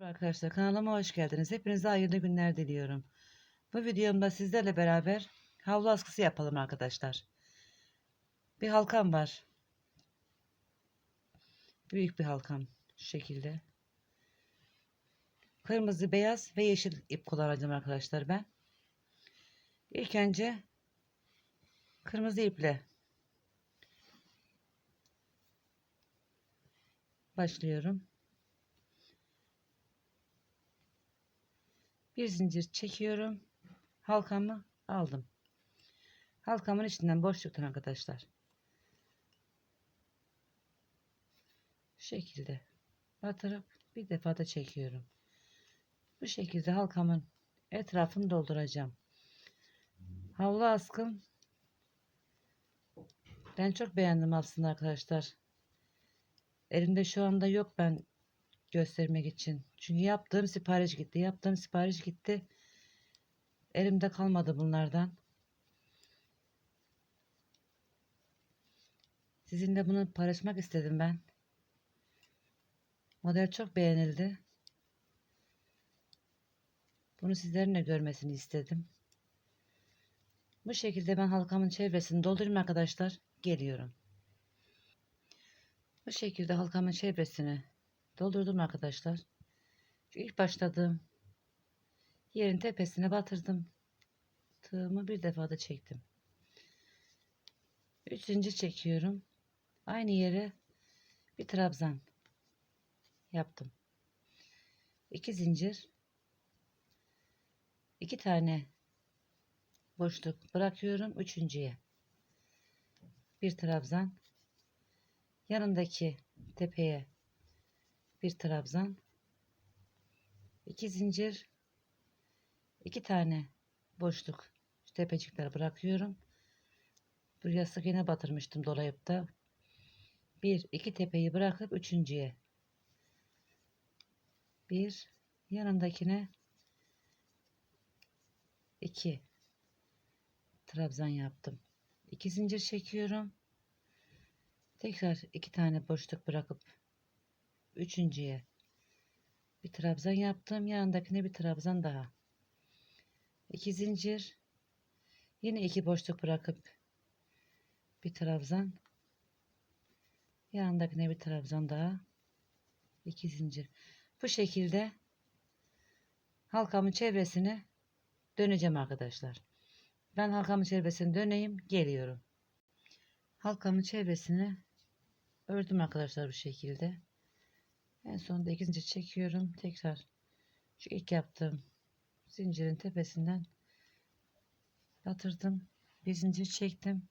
Arkadaşlar kanalıma hoş geldiniz. Hepinize hayırlı günler diliyorum. Bu videomda sizlerle beraber havlu askısı yapalım arkadaşlar. Bir halkam var. Büyük bir halkam şu şekilde. Kırmızı, beyaz ve yeşil ip kullanacağım arkadaşlar ben. İlk önce kırmızı iple başlıyorum. Bir zincir çekiyorum. Halkamı aldım. Halkamın içinden boşluktan arkadaşlar. Şu şekilde batırıp bir defa da çekiyorum. Bu şekilde halkamın etrafını dolduracağım. Havlu askım ben çok beğendim aslında arkadaşlar. Elimde şu anda yok ben göstermek için. Çünkü yaptığım sipariş gitti. Yaptığım sipariş gitti. Elimde kalmadı bunlardan. Sizinle bunu paylaşmak istedim ben. Model çok beğenildi. Bunu sizlerin de görmesini istedim. Bu şekilde ben halkamın çevresini doldurayım arkadaşlar. Geliyorum. Bu şekilde halkamın çevresini doldurdum arkadaşlar. Şu ilk başladığım yerin tepesine batırdım. Tığımı bir defa da çektim. Üç zincir çekiyorum. Aynı yere bir trabzan yaptım. İki zincir. iki tane boşluk bırakıyorum. Üçüncüye bir trabzan. Yanındaki tepeye bir trabzan. İki zincir. iki tane boşluk şu tepecikleri bırakıyorum. Buraya sık iğne batırmıştım dolayıp da. Bir, iki tepeyi bırakıp üçüncüye. Bir, yanındakine iki trabzan yaptım. İki zincir çekiyorum. Tekrar iki tane boşluk bırakıp üçüncüye bir trabzan yaptım. Yanındakine bir trabzan daha. İki zincir. Yine iki boşluk bırakıp bir trabzan. Yanındakine bir trabzan daha. iki zincir. Bu şekilde halkamın çevresini döneceğim arkadaşlar. Ben halkamın çevresini döneyim. Geliyorum. Halkamın çevresini ördüm arkadaşlar bu şekilde. En sonunda iki zincir çekiyorum. Tekrar şu ilk yaptığım zincirin tepesinden batırdım. Bir zincir çektim.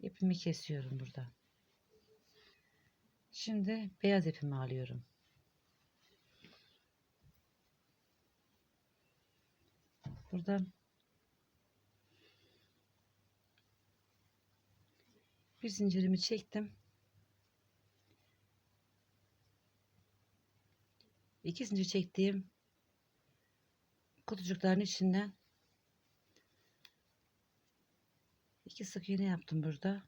İpimi kesiyorum burada. Şimdi beyaz ipimi alıyorum. Buradan bir zincirimi çektim. İki zincir çektiğim kutucukların içinden iki sık iğne yaptım burada.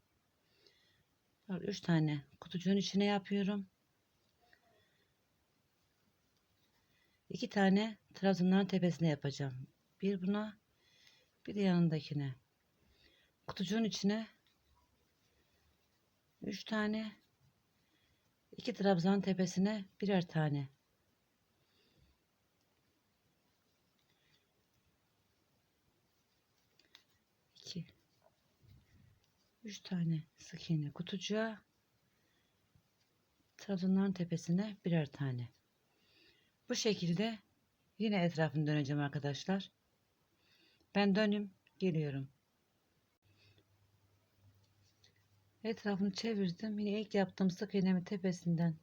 Üç tane kutucuğun içine yapıyorum. İki tane trabzanların tepesine yapacağım. Bir buna bir de yanındakine. Kutucuğun içine üç tane iki trabzanın tepesine birer tane. İki üç tane sık iğne kutucuğa trabzanların tepesine birer tane. Bu şekilde yine etrafını döneceğim arkadaşlar. Ben dönüm geliyorum. Etrafını çevirdim. Yine ilk yaptığım sık iğnemin tepesinden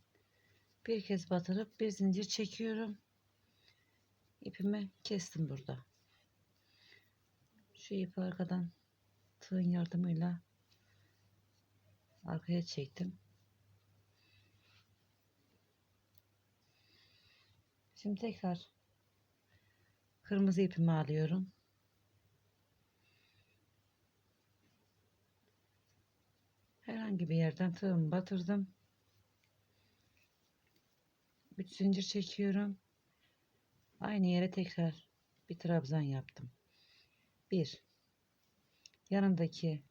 bir kez batırıp bir zincir çekiyorum. İpimi kestim burada. Şu ipi arkadan tığın yardımıyla arkaya çektim. Şimdi tekrar kırmızı ipimi alıyorum. Herhangi bir yerden tığımı batırdım. 3 zincir çekiyorum. Aynı yere tekrar bir trabzan yaptım. 1 yanındaki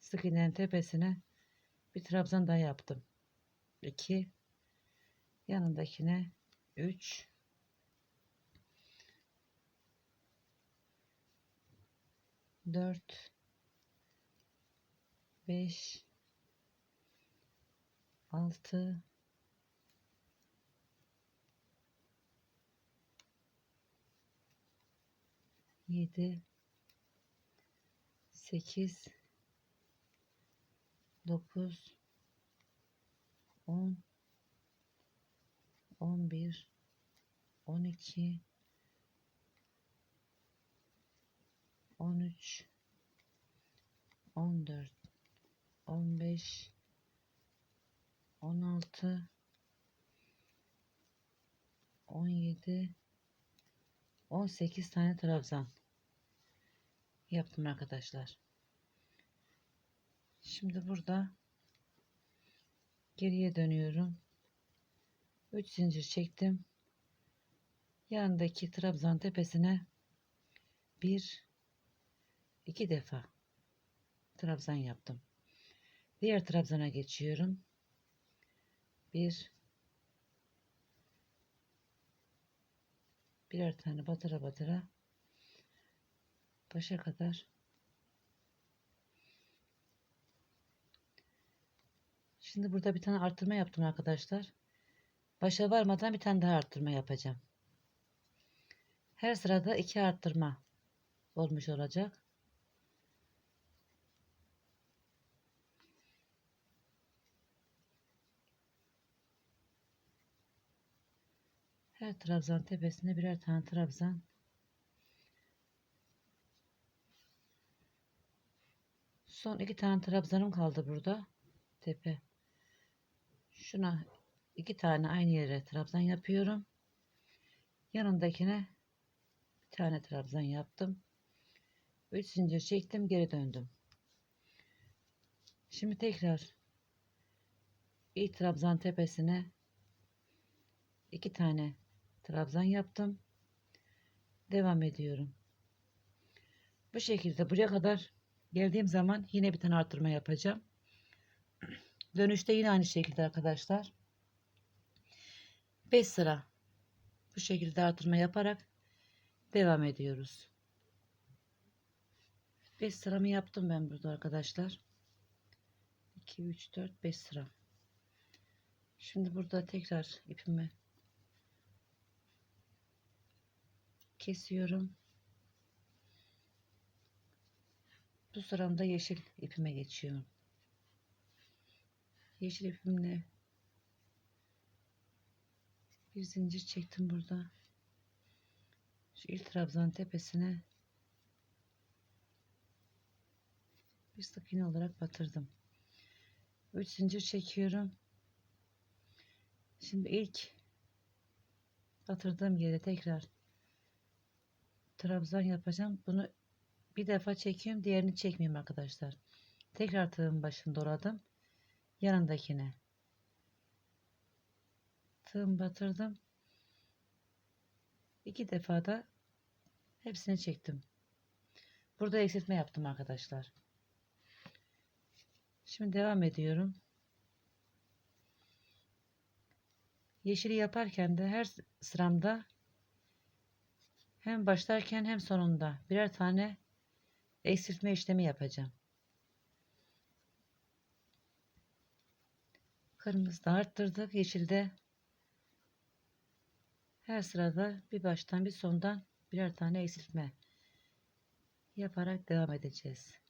sık iğnenin tepesine bir trabzan daha yaptım. 2 yanındakine 3 4 5 6 7 8 9 10 11 12 13 14 15 16 17 18 tane trabzan yaptım arkadaşlar. Şimdi burada geriye dönüyorum. 3 zincir çektim. Yanındaki trabzan tepesine bir iki defa trabzan yaptım. Diğer trabzana geçiyorum. Bir birer tane batıra batıra başa kadar Şimdi burada bir tane arttırma yaptım arkadaşlar. Başa varmadan bir tane daha arttırma yapacağım. Her sırada iki arttırma olmuş olacak. Her trabzan tepesine birer tane trabzan. Son iki tane trabzanım kaldı burada. Tepe. Şuna iki tane aynı yere trabzan yapıyorum. Yanındakine bir tane trabzan yaptım. Üç zincir çektim geri döndüm. Şimdi tekrar ilk trabzan tepesine iki tane trabzan yaptım. Devam ediyorum. Bu şekilde buraya kadar geldiğim zaman yine bir tane arttırma yapacağım. Dönüşte yine aynı şekilde arkadaşlar. 5 sıra bu şekilde artırma yaparak devam ediyoruz. 5 sıramı yaptım ben burada arkadaşlar. 2 3 4 5 sıra. Şimdi burada tekrar ipimi kesiyorum. Bu sıramda yeşil ipime geçiyorum. Yeşil ipimle bir zincir çektim burada. Şu ilk trabzan tepesine bir sık iğne olarak batırdım. 3 zincir çekiyorum. Şimdi ilk batırdığım yere tekrar trabzan yapacağım. Bunu bir defa çekiyorum. Diğerini çekmeyeyim arkadaşlar. Tekrar tığın başını doladım. Yanındakine tığım batırdım. İki defa da hepsini çektim. Burada eksiltme yaptım arkadaşlar. Şimdi devam ediyorum. Yeşili yaparken de her sıramda hem başlarken hem sonunda birer tane eksiltme işlemi yapacağım. Kırmızıda arttırdık. Yeşilde her sırada bir baştan bir sondan birer tane eksiltme yaparak devam edeceğiz.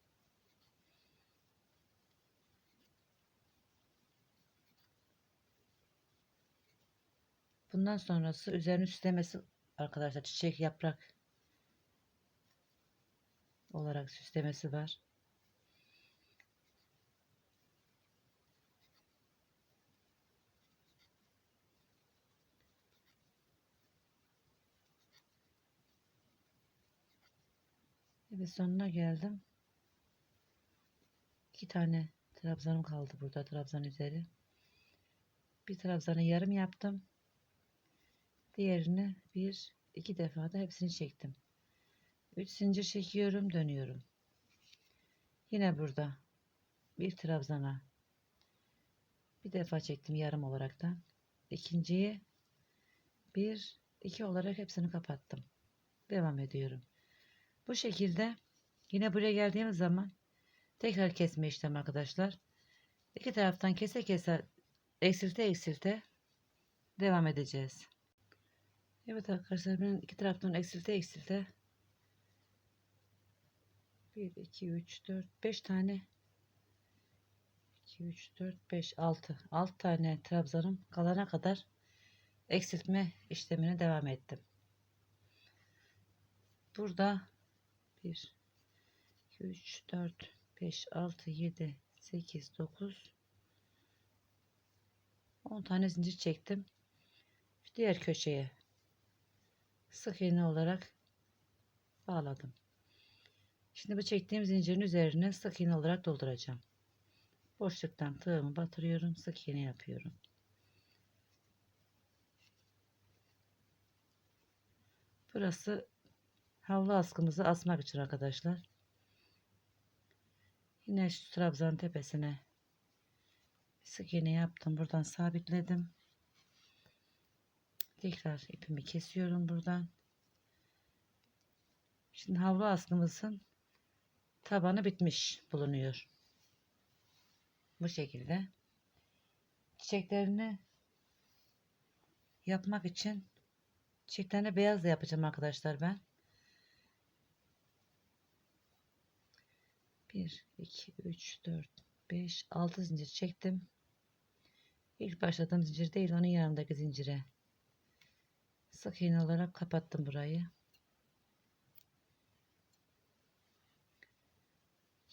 Bundan sonrası üzerine süslemesi arkadaşlar çiçek yaprak olarak süslemesi var. Evet sonuna geldim. İki tane trabzanım kaldı burada trabzan üzeri. Bir trabzanı yarım yaptım. Diğerini bir iki defa da hepsini çektim. 3 zincir çekiyorum, dönüyorum. Yine burada bir trabzana bir defa çektim yarım olaraktan. İkinciyi bir iki olarak hepsini kapattım. Devam ediyorum. Bu şekilde yine buraya geldiğimiz zaman tekrar kesme işlemi arkadaşlar. İki taraftan kese kese eksilte eksilte devam edeceğiz. Evet arkadaşlar ben iki taraftan eksilte eksilte 1 2 3 4 5 tane 2 3 4 5 6 6 tane trabzanım kalana kadar eksiltme işlemine devam ettim. Burada 1 2 3 4 5 6 7 8 9 10 tane zincir çektim. Diğer köşeye sık iğne olarak bağladım. Şimdi bu çektiğim zincirin üzerine sık iğne olarak dolduracağım. Boşluktan tığımı batırıyorum, sık iğne yapıyorum. Burası havlu askımızı asmak için arkadaşlar. Yine şu trabzan tepesine sık iğne yaptım. Buradan sabitledim. Tekrar ipimi kesiyorum buradan. Şimdi havlu askımızın tabanı bitmiş bulunuyor. Bu şekilde. Çiçeklerini yapmak için çiçeklerini beyaz da yapacağım arkadaşlar ben. 1 2 3 4 5 6 zincir çektim. İlk başladığım zincir değil onun yanındaki zincire sık iğne olarak kapattım burayı.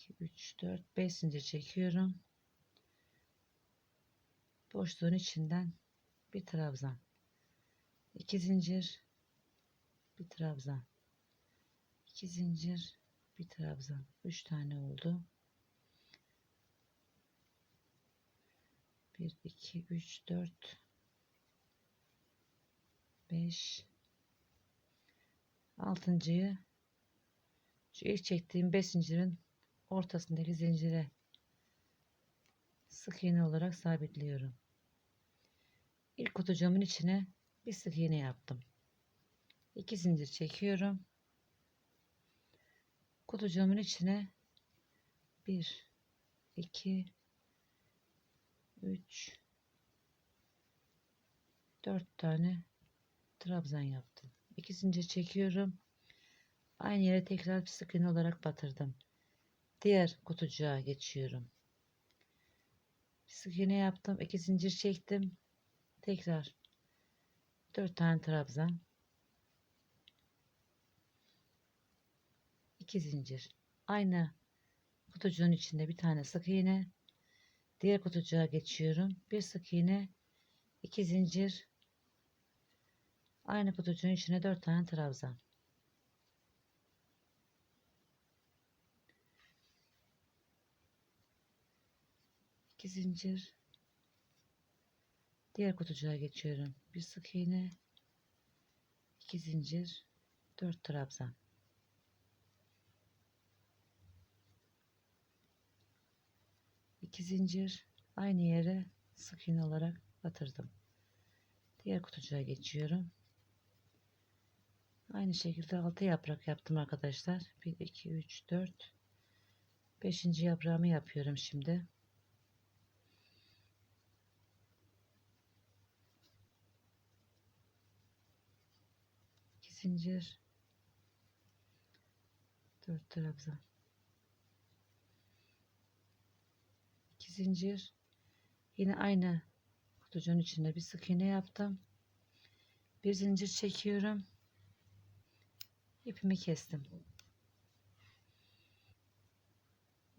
2 3 4 5 zincir çekiyorum. Boşluğun içinden bir trabzan. 2 zincir bir trabzan. 2 zincir bir trabzan. 3 tane oldu. 1 2 3 4 5 altıncıyı şu ilk çektiğim 5 zincirin ortasındaki zincire sık iğne olarak sabitliyorum. İlk kutucuğumun içine bir sık iğne yaptım. 2 zincir çekiyorum. Kutucuğumun içine 1 2 3 4 tane trabzan yaptım. 2 zincir çekiyorum. Aynı yere tekrar sık iğne olarak batırdım. Diğer kutucuğa geçiyorum. Sık iğne yaptım. 2 zincir çektim. Tekrar 4 tane trabzan. 2 zincir. Aynı kutucuğun içinde bir tane sık iğne. Diğer kutucuğa geçiyorum. Bir sık iğne, 2 zincir. Aynı kutucuğun içine 4 tane trabzan. İki zincir. Diğer kutucuğa geçiyorum. Bir sık iğne, 2 zincir, 4 trabzan. 2 zincir aynı yere sık iğne olarak batırdım. Diğer kutucuğa geçiyorum. Aynı şekilde 6 yaprak yaptım arkadaşlar. 1 2 3 4 5. yaprağımı yapıyorum şimdi. İki zincir 4 trabzan. 2 zincir yine aynı kutucuğun içinde bir sık iğne yaptım. Bir zincir çekiyorum. İpimi kestim.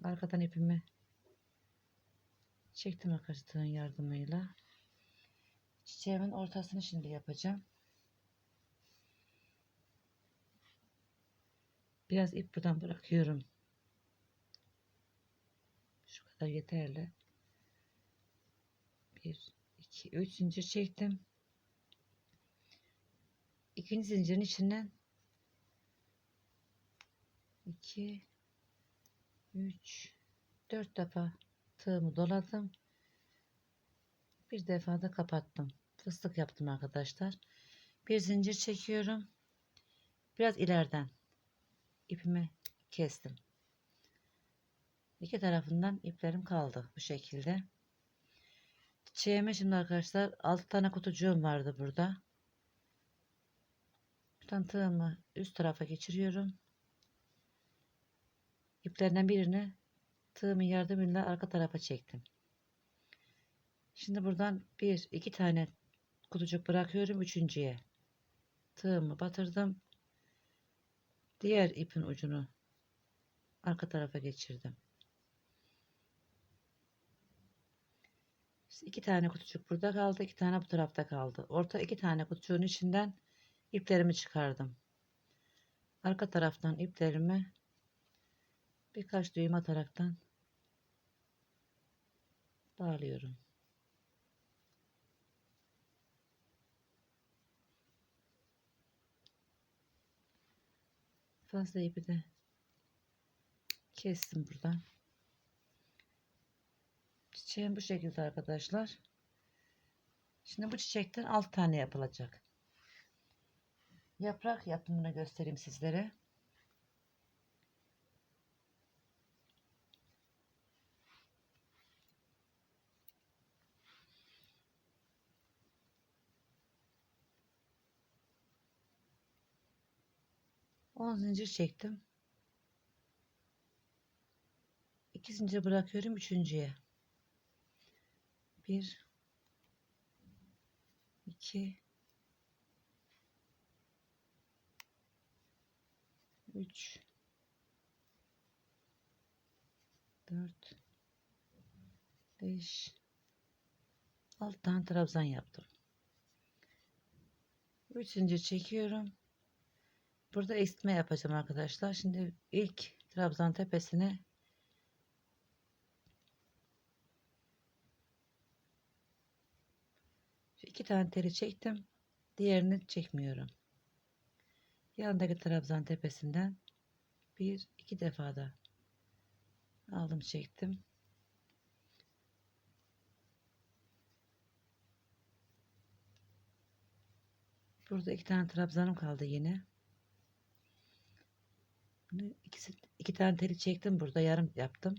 Arkadan ipimi çektim arkadaşların yardımıyla. Çiçeğimin ortasını şimdi yapacağım biraz ip buradan bırakıyorum kadar yeterli. 1 2 3 zincir çektim. ikinci zincirin içinden 2 3 4 defa tığımı doladım. Bir defa da kapattım. Fıstık yaptım arkadaşlar. Bir zincir çekiyorum. Biraz ileriden ipimi kestim. İki tarafından iplerim kaldı bu şekilde. Çiçeğime şimdi arkadaşlar 6 tane kutucuğum vardı burada. Buradan tığımı üst tarafa geçiriyorum. İplerden birini tığımın yardımıyla arka tarafa çektim. Şimdi buradan bir iki tane kutucuk bırakıyorum üçüncüye. Tığımı batırdım. Diğer ipin ucunu arka tarafa geçirdim. İşte iki tane kutucuk burada kaldı. iki tane bu tarafta kaldı. Orta iki tane kutucuğun içinden iplerimi çıkardım. Arka taraftan iplerimi birkaç düğüm ataraktan bağlıyorum. Fazla ipi de kestim buradan. Çiçeğim bu şekilde arkadaşlar. Şimdi bu çiçekten 6 tane yapılacak. Yaprak yapımını göstereyim sizlere. On zincir çektim. İki zincir bırakıyorum üçüncüye. Bir, iki, üç, dört, beş, altı tane trabzan yaptım. Üç zincir çekiyorum. Burada esitme yapacağım arkadaşlar. Şimdi ilk trabzan tepesine iki tane teli çektim. Diğerini çekmiyorum. Yanındaki trabzan tepesinden bir iki defa da aldım çektim. Burada iki tane trabzanım kaldı yine. İkisi, iki tane teli çektim burada yarım yaptım.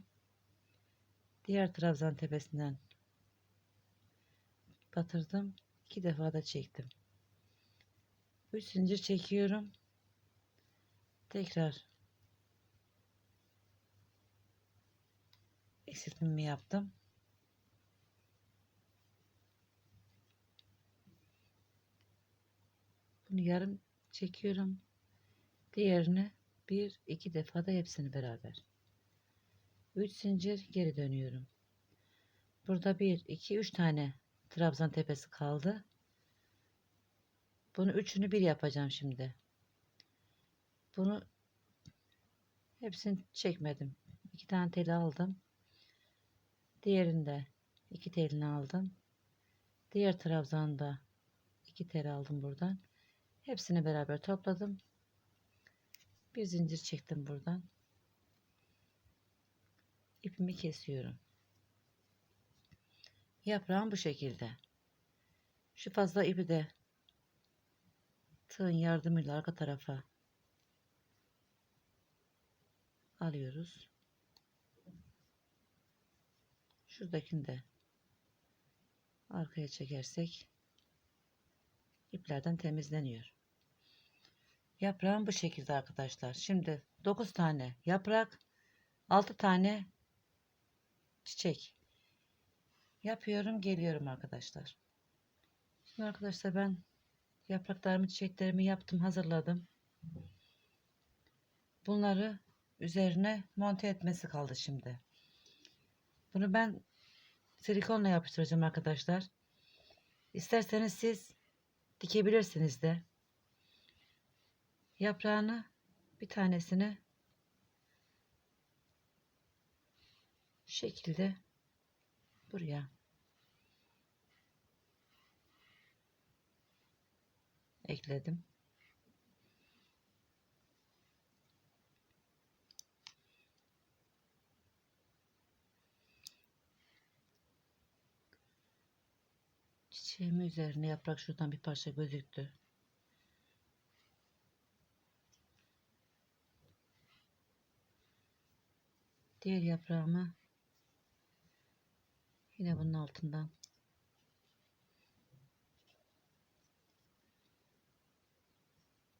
Diğer trabzan tepesinden batırdım. iki defa da çektim. Üç zincir çekiyorum. Tekrar eksiltmemi yaptım. Bunu yarım çekiyorum. Diğerini bir iki defa da hepsini beraber. Üç zincir geri dönüyorum. Burada bir iki üç tane trabzan tepesi kaldı. Bunu üçünü bir yapacağım şimdi. Bunu hepsini çekmedim. İki tane teli aldım. Diğerinde iki telini aldım. Diğer trabzanda iki tel aldım buradan. Hepsini beraber topladım. Bir zincir çektim buradan. İpimi kesiyorum. Yaprağım bu şekilde. Şu fazla ipi de tığın yardımıyla arka tarafa alıyoruz. Şuradakini de arkaya çekersek iplerden temizleniyor. Yaprağım bu şekilde arkadaşlar. Şimdi 9 tane yaprak, 6 tane çiçek yapıyorum, geliyorum arkadaşlar. Şimdi arkadaşlar ben yapraklarımı, çiçeklerimi yaptım, hazırladım. Bunları üzerine monte etmesi kaldı şimdi. Bunu ben silikonla yapıştıracağım arkadaşlar. İsterseniz siz dikebilirsiniz de yaprağını bir tanesini şekilde buraya ekledim. Çiçeğimi üzerine yaprak şuradan bir parça gözüktü. Diğer yaprağımı yine bunun altından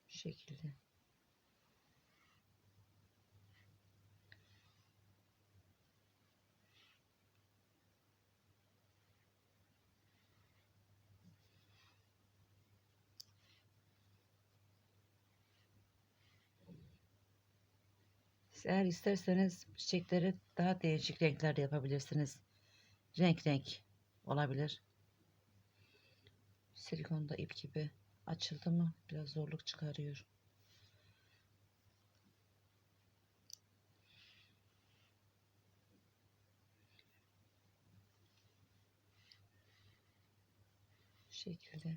şekilde Siz eğer isterseniz çiçekleri daha değişik renklerde yapabilirsiniz. Renk renk olabilir. Silikonda ip gibi açıldı mı biraz zorluk çıkarıyor. Şekilde.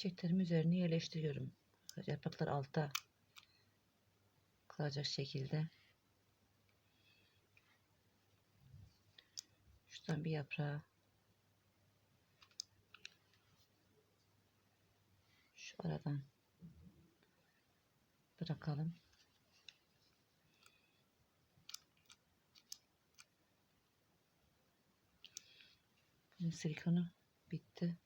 Çiçeklerimi üzerine yerleştiriyorum. Yapraklar altta kalacak şekilde. Şuradan bir yaprağı şu aradan bırakalım. Silikonu bitti.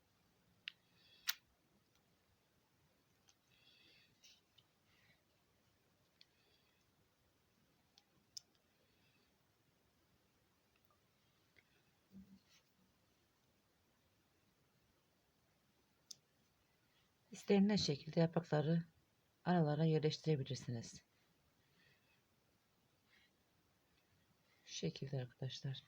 İstenilen şekilde yaprakları aralara yerleştirebilirsiniz. Şu şekilde arkadaşlar.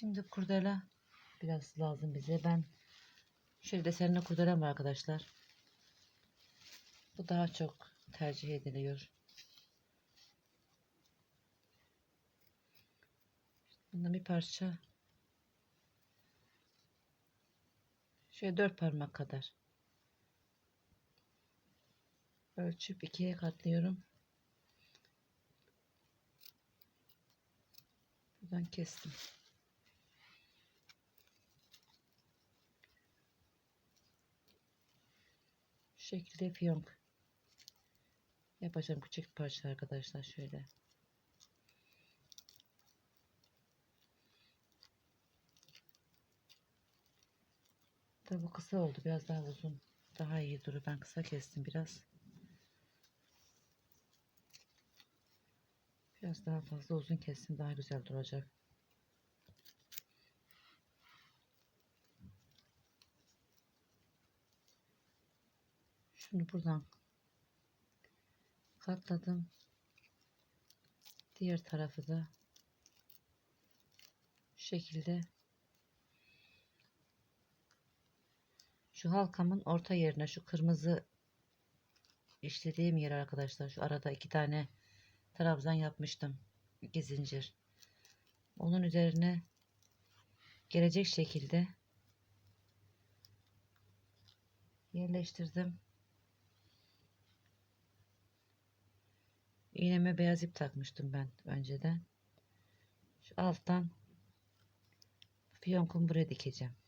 Şimdi kurdela biraz lazım bize. Ben şöyle desenli kurdelem var arkadaşlar. Bu daha çok tercih ediliyor. Bundan bir parça şöyle dört parmak kadar ölçüp ikiye katlıyorum. Buradan kestim. Şekilde fiyonk yapacağım küçük parça arkadaşlar şöyle. Tabi bu kısa oldu biraz daha uzun daha iyi durur ben kısa kestim biraz. Biraz daha fazla uzun kestim daha güzel duracak. Şunu buradan katladım. Diğer tarafı da şu şekilde. Şu halkamın orta yerine şu kırmızı işlediğim yer arkadaşlar. Şu arada iki tane trabzan yapmıştım. İki zincir. Onun üzerine gelecek şekilde yerleştirdim iğneme beyaz ip takmıştım ben önceden. Şu alttan fiyonkumu buraya dikeceğim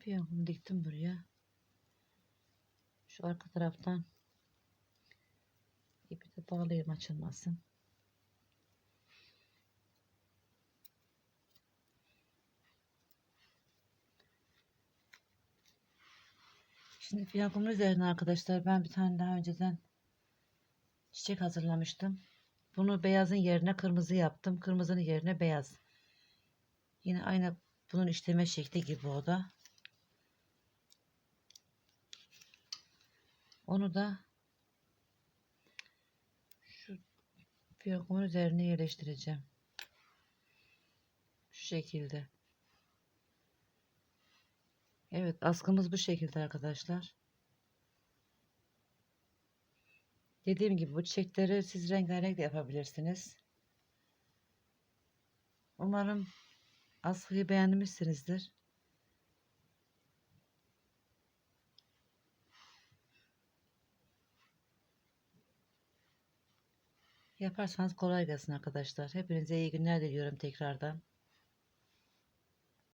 Fiyankumu diktim buraya. Şu arka taraftan ipi de bağlayayım açılmasın. Şimdi fiyankumun üzerine arkadaşlar ben bir tane daha önceden çiçek hazırlamıştım. Bunu beyazın yerine kırmızı yaptım. Kırmızının yerine beyaz. Yine aynı bunun işleme şekli gibi o da. Onu da şu fiyankumun üzerine yerleştireceğim. Şu şekilde. Evet askımız bu şekilde arkadaşlar. Dediğim gibi bu çiçekleri siz rengarenk de yapabilirsiniz. Umarım askıyı beğenmişsinizdir. Yaparsanız kolay gelsin arkadaşlar. Hepinize iyi günler diliyorum tekrardan.